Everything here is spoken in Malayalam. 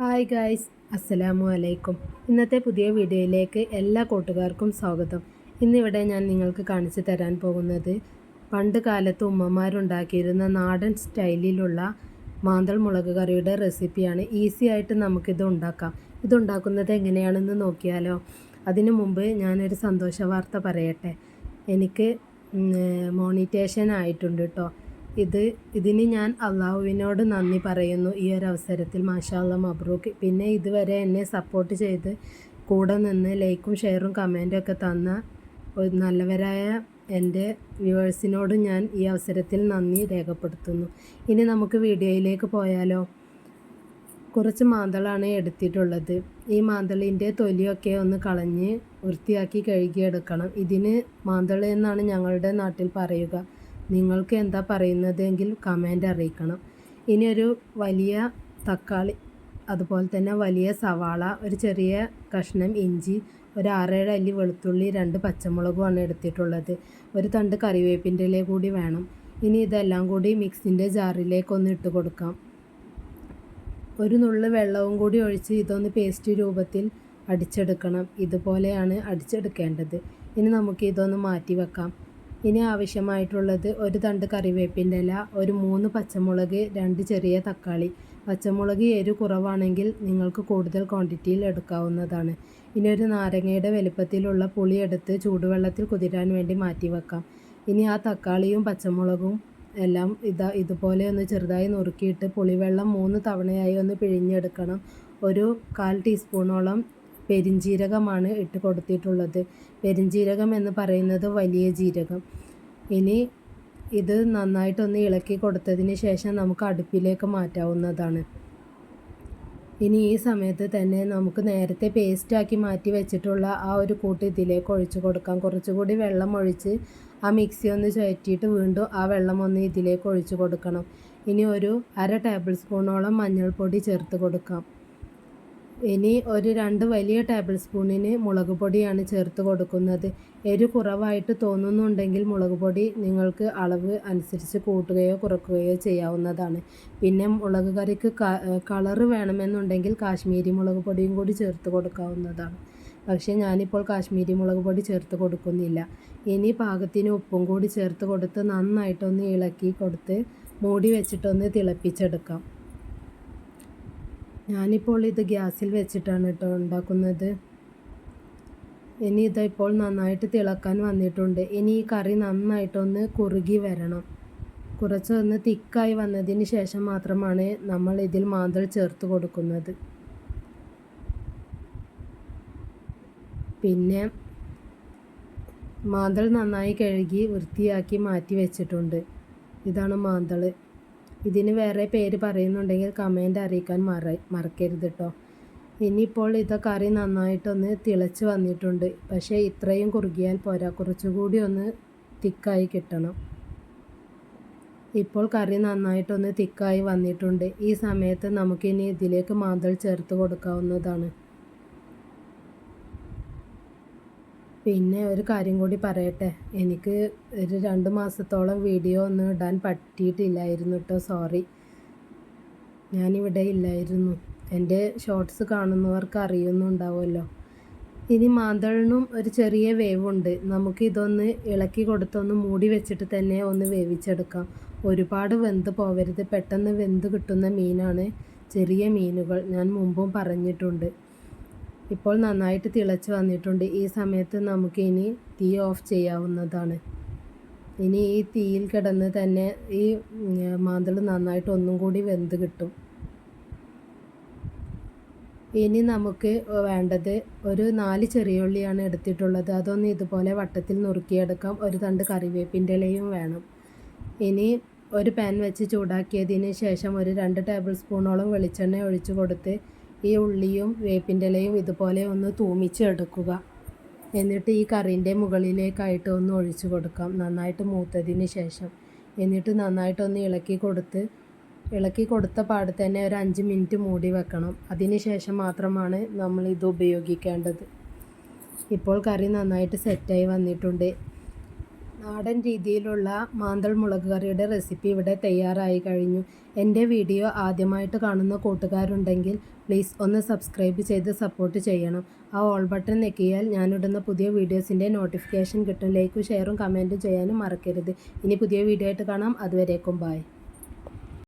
ഹായ് ഗായ്സ് അസ്സലാമു അലൈക്കും ഇന്നത്തെ പുതിയ വീഡിയോയിലേക്ക് എല്ലാ കൂട്ടുകാർക്കും സ്വാഗതം. ഇന്നിവിടെ ഞാൻ നിങ്ങൾക്ക് കാണിച്ചു തരാൻ പോകുന്നത് പണ്ട് കാലത്ത് ഉമ്മമാരുണ്ടാക്കിയിരുന്ന നാടൻ സ്റ്റൈലിലുള്ള മാന്തൾ മുളക് കറിയുടെ റെസിപ്പിയാണ്. ഈസി ആയിട്ട് നമുക്കിത് ഉണ്ടാക്കാം. ഇതുണ്ടാക്കുന്നത് എങ്ങനെയാണെന്ന് നോക്കിയാലോ? അതിനു മുമ്പ് ഞാനൊരു സന്തോഷ വാർത്ത പറയട്ടെ. എനിക്ക് മോണിറ്റേഷൻ ആയിട്ടുണ്ട് കേട്ടോ ഇത് ഇതിന് ഞാൻ അള്ളാഹുവിനോട് നന്ദി പറയുന്നു ഈ ഒരു അവസരത്തിൽ മാഷാല്ല മബ്രൂക്ക്. പിന്നെ ഇതുവരെ എന്നെ സപ്പോർട്ട് ചെയ്ത് കൂടെ നിന്ന് ലൈക്കും ഷെയറും കമന്റും ഒക്കെ തന്ന ഒരു നല്ലവരായ എന്റെ വ്യൂവേഴ്സിനോട് ഞാൻ ഈ അവസരത്തിൽ നന്ദി രേഖപ്പെടുത്തുന്നു. ഇനി നമുക്ക് വീഡിയോയിലേക്ക് പോയാലോ? കുറച്ച് മാന്തളാണ് എടുത്തിട്ടുള്ളത്. ഈ മാന്തളിന്റെ തൊലിയൊക്കെ ഒന്ന് കളഞ്ഞ് വൃത്തിയാക്കി കഴുകിയെടുക്കണം. ഇതിന് മാന്തള എന്നാണ് ഞങ്ങളുടെ നാട്ടിൽ പറയുക. നിങ്ങൾക്ക് എന്താ പറയുന്നതെങ്കിൽ കമന്റ് അറിയിക്കണം. ഇനി ഒരു വലിയ തക്കാളി അതുപോലെ തന്നെ വലിയ സവാള ഒരു ചെറിയ കഷ്ണം ഇഞ്ചി ഒരു ആറേഴ് അല്ലി വെളുത്തുള്ളി രണ്ട് പച്ചമുളകുമാണ് എടുത്തിട്ടുള്ളത്. ഒരു തണ്ട് കറിവേപ്പിന്റെ കൂടി വേണം. ഇനി ഇതെല്ലാം കൂടി മിക്സിന്റെ ജാറിലേക്കൊന്ന് ഇട്ട് കൊടുക്കാം. ഒരു നുള്ളു വെള്ളവും കൂടി ഒഴിച്ച് ഇതൊന്ന് പേസ്റ്റ് രൂപത്തിൽ അടിച്ചെടുക്കണം. ഇതുപോലെയാണ് അടിച്ചെടുക്കേണ്ടത്. ഇനി നമുക്ക് ഇതൊന്ന് മാറ്റി വെക്കാം. ഇനി ആവശ്യമായിട്ടുള്ളത് ഒരു തണ്ട് കറിവേപ്പിന്റെ ഇല ഒരു മൂന്ന് പച്ചമുളക് രണ്ട് ചെറിയ തക്കാളി. പച്ചമുളക് എരു കുറവാണെങ്കിൽ നിങ്ങൾക്ക് കൂടുതൽ ക്വാണ്ടിറ്റിയിൽ എടുക്കാവുന്നതാണ്. ഇനി ഒരു നാരങ്ങയുടെ വലുപ്പത്തിലുള്ള പുളി എടുത്ത് ചൂടുവെള്ളത്തിൽ കുതിരാൻ വേണ്ടി മാറ്റി വെക്കാം. ഇനി ആ തക്കാളിയും പച്ചമുളകും എല്ലാം ഇതാ ഇതുപോലെ ഒന്ന് ചെറുതായി നുറുക്കിയിട്ട് പുളിവെള്ളം മൂന്ന് തവണയായി ഒന്ന് പിഴിഞ്ഞെടുക്കണം. ഒരു കാൽ ടീസ്പൂണോളം പെരിഞ്ജീരകമാണ് ഇട്ട് കൊടുത്തിട്ടുള്ളത്. പെരിഞ്ജീരകം എന്ന് പറയുന്നത് വലിയ ജീരകം. ഇനി ഇത് നന്നായിട്ടൊന്ന് ഇളക്കി കൊടുത്തതിന് ശേഷം നമുക്ക് അടുപ്പിലേക്ക് മാറ്റാവുന്നതാണ്. ഇനി ഈ സമയത്ത് തന്നെ നമുക്ക് നേരത്തെ പേസ്റ്റാക്കി മാറ്റി വെച്ചിട്ടുള്ള ആ ഒരു കൂട്ട് ഇതിലേക്ക് ഒഴിച്ചു കൊടുക്കാം. കുറച്ചുകൂടി വെള്ളം ഒഴിച്ച് ആ മിക്സി ഒന്ന് ചുഴറ്റിയിട്ട് വീണ്ടും ആ വെള്ളം ഒന്ന് ഇതിലേക്ക് ഒഴിച്ചു കൊടുക്കണം. ഇനി ഒരു അര ടേബിൾ സ്പൂണോളം മഞ്ഞൾപ്പൊടി ചേർത്ത് കൊടുക്കാം. ഇനി ഒരു രണ്ട് വലിയ ടേബിൾ സ്പൂണിന് മുളക് പൊടിയാണ് ചേർത്ത് കൊടുക്കുന്നത്. എരി കുറവായിട്ട് തോന്നുന്നുണ്ടെങ്കിൽ മുളക് പൊടി നിങ്ങൾക്ക് അളവ് അനുസരിച്ച് കൂട്ടുകയോ കുറക്കുകയോ ചെയ്യാവുന്നതാണ്. പിന്നെ മുളക് കറിക്ക് കളറ് വേണമെന്നുണ്ടെങ്കിൽ കാശ്മീരി മുളക് പൊടിയും കൂടി ചേർത്ത് കൊടുക്കാവുന്നതാണ്. പക്ഷേ ഞാനിപ്പോൾ കാശ്മീരി മുളക് പൊടി ചേർത്ത് കൊടുക്കുന്നില്ല. ഇനി പാകത്തിന് ഉപ്പും കൂടി ചേർത്ത് കൊടുത്ത് നന്നായിട്ടൊന്ന് ഇളക്കി കൊടുത്ത് മൂടി വെച്ചിട്ടൊന്ന് തിളപ്പിച്ചെടുക്കാം. ഞാനിപ്പോൾ ഇത് ഗ്യാസിൽ വെച്ചിട്ടാണ് കേട്ടോ ഉണ്ടാക്കുന്നത്. ഇനി ഇതിപ്പോൾ നന്നായിട്ട് തിളക്കാൻ വന്നിട്ടുണ്ട്. ഇനി ഈ കറി നന്നായിട്ടൊന്ന് കുറുകി വരണം. കുറച്ചൊന്ന് തിക്കായി വന്നതിന് ശേഷം മാത്രമാണ് നമ്മൾ ഇതിൽ മാന്തൾ ചേർത്ത് കൊടുക്കുന്നത്. പിന്നെ മാന്തൾ നന്നായി കഴുകി വൃത്തിയാക്കി മാറ്റി വെച്ചിട്ടുണ്ട്. ഇതാണ് മാന്തൾ ഇതിന് വേറെ പേര് പറയുന്നുണ്ടെങ്കിൽ കമന്റ് അറിയിക്കാൻ മറ മറക്കരുത് കേട്ടോ ഇനിയിപ്പോൾ ഇത് കറി നന്നായിട്ടൊന്ന് തിളച്ച് വന്നിട്ടുണ്ട്. പക്ഷേ ഇത്രയും കുറുകിയാൽ പോരാ. കുറച്ചുകൂടി ഒന്ന് തിക്കായി കിട്ടണം. ഇപ്പോൾ കറി നന്നായിട്ടൊന്ന് തിക്കായി വന്നിട്ടുണ്ട്. ഈ സമയത്ത് നമുക്കിനി ഇതിലേക്ക് മാന്തൾ ചേർത്ത് കൊടുക്കാവുന്നതാണ്. പിന്നെ ഒരു കാര്യം കൂടി പറയട്ടെ. എനിക്ക് ഒരു രണ്ട് മാസത്തോളം വീഡിയോ ഒന്നും ഇടാൻ പറ്റിയിട്ടില്ലായിരുന്നു കേട്ടോ സോറി. ഞാനിവിടെ ഇല്ലായിരുന്നു. എന്റെ ഷോർട്സ് കാണുന്നവർക്ക് അറിയുന്നുണ്ടാവുമല്ലോ. ഇനി മാന്തളിനും ഒരു ചെറിയ വേവുണ്ട്. നമുക്ക് ഇതൊന്ന് ഇളക്കി കൊടുത്തൊന്ന് മൂടി വെച്ചിട്ട് തന്നെ ഒന്ന് വേവിച്ചെടുക്കാം. ഒരുപാട് വെന്ത് പോവരുത്. പെട്ടെന്ന് വെന്ത് കിട്ടുന്ന മീനാണ് ചെറിയ മീനുകൾ. ഞാൻ മുമ്പും പറഞ്ഞിട്ടുണ്ട്. ഇപ്പോൾ നന്നായിട്ട് തിളച്ച് വന്നിട്ടുണ്ട്. ഈ സമയത്ത് നമുക്ക് ഇനി തീ ഓഫ് ചെയ്യാവുന്നതാണ്. ഇനി ഈ തീയിൽ കിടന്ന് തന്നെ ഈ മാന്തൾ നന്നായിട്ട് ഒന്നും കൂടി വെന്ത് കിട്ടും. ഇനി നമുക്ക് വേണ്ടത് ഒരു നാല് ചെറിയ ഉള്ളിയാണ് എടുത്തിട്ടുള്ളത്. അതൊന്ന് ഇതുപോലെ വട്ടത്തിൽ നുറുക്കിയെടുക്കാം. ഒരു തണ്ട് കറിവേപ്പിന്റെ ഇലയും വേണം. ഇനി ഒരു പാൻ വെച്ച് ചൂടാക്കിയതിന് ശേഷം ഒരു രണ്ട് ടേബിൾ സ്പൂണോളം വെളിച്ചെണ്ണ ഒഴിച്ചു കൊടുത്ത് ഈ ഉള്ളിയും വേപ്പിന്റെ ഇലയും ഇതുപോലെ ഒന്ന് തൂമിച്ചെടുക്കുക. എന്നിട്ട് ഈ കറിന്റെ മുകളിലേക്കായിട്ട് ഒന്ന് ഒഴിച്ചു കൊടുക്കാം. നന്നായിട്ട് മൂത്തതിന് ശേഷം. എന്നിട്ട് നന്നായിട്ടൊന്ന് ഇളക്കി കൊടുത്ത് ഇളക്കി കൊടുത്ത പാട് തന്നെ ഒരു അഞ്ച് മിനിറ്റ് മൂടി വെക്കണം. അതിന് ശേഷം മാത്രമാണ് നമ്മൾ ഇത് ഉപയോഗിക്കേണ്ടത്. ഇപ്പോൾ കറി നന്നായിട്ട് സെറ്റായി വന്നിട്ടുണ്ട്. നാടൻ രീതിയിലുള്ള മാന്തൾ മുളക് കറിയുടെ റെസിപ്പി ഇവിടെ തയ്യാറായി കഴിഞ്ഞു. എന്റെ വീഡിയോ ആദ്യമായിട്ട് കാണുന്ന കൂട്ടുകാരുണ്ടെങ്കിൽ പ്ലീസ് ഒന്ന് സബ്സ്ക്രൈബ് ചെയ്ത് സപ്പോർട്ട് ചെയ്യണം. ആ ഓൾ ബട്ടൺ ഞെക്കിയാൽ ഞാനിടുന്ന പുതിയ വീഡിയോസിന്റെ നോട്ടിഫിക്കേഷൻ കിട്ടും. ലൈക്കും ഷെയറും കമന്റും ചെയ്യാനും മറക്കരുത്. ഇനി പുതിയ വീഡിയോ ആയിട്ട് കാണാം. അതുവരേക്കും ബായ്